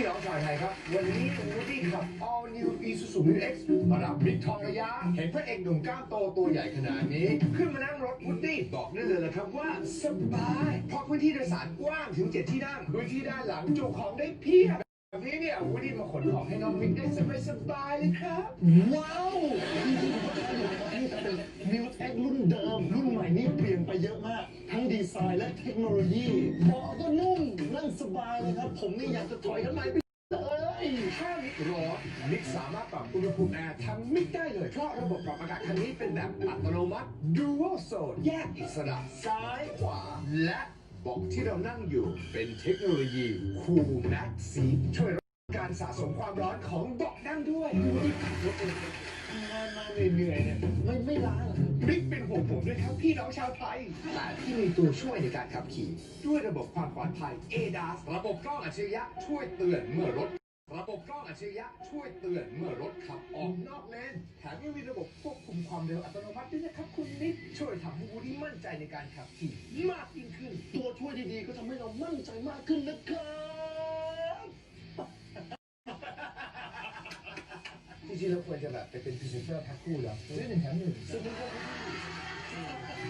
พี่น้องชาวไทยครับ วันนี้วูดดี้ขับ All New Isuzu New X มารับบิ๊กทองระยะ เห็นพระเอกหนุ่มกล้ามโตตัวใหญ่ขนาดนี้ ขึ้นมานั่งรถวูดดี้บอกได้เลยนะครับว่าสบาย เพราะพื้นที่โดยสารกว้างถึง 7 ที่นั่งพื้นที่ด้านหลังจุของได้เพียบแบบนี้เนี่ยวูดดี้มาขนของให้น้องมิกได้สบายๆเลยครับ ว้าวนี่เป็นนิวเอ็กรุ่นเดิม รุ่ นี่เปลี่ยนไปเยอะมาก ทั้งดีไซน์และเทคโนโลยีเบาะก็นุ่มนั่งสบายเลยครับ ผมนี่อยากจะถอยกันใหม่ไปเลยถ้ามิกร้อนมิกสามารถปรับอุณหภูมิแอร์ทั้งมิกได้เลย เพราะระบบปรับอากาศคันนี้เป็นแบบอัตโนมัติ Dual Zone แยกอิสระซ้ายขวาและเบอกที่เรานั่งอยู่เป็นเทคโนโลยี Cool Max Seat ช่วยลดการสะสมความร้อนของเบาะนั่งด้วยที่ขับรถเอง ทำงานมาเหนื่อยๆเนี่ยไม่ไม่ล้าหรอครับมิกเป็นห่วงผมด้วยครับพี่น้องชาวไทยแต่ที่มีตัวช่วยในการขับขี่ ด้วยระบบความปลอดภัย ADAS ระบบกล้องอัจฉริยะช่วยเตือนเมื่อรถ ระบบกล้องอัจฉริยะช่วยเตือนเมื่อรถขับออกนอกเลนแถมยังมีระบบควบคุมความเร็วอัตโนมัติด้วยนะครับคุณนิดช่วยทำให้วูดดี้มั่นใจในการขับขี่มากยิ่งขึ้น ตัวช่วยดีๆก็ทำให้เรามั่นใจมากขึ้นนะครับ จริงๆเราควรจะแบบไปเป็นพรีเซนเตอร์แพ็คคู่เหรอซื้อหนึ่งแถมหนึ่งซื้อหนึ่งแถมหนึ่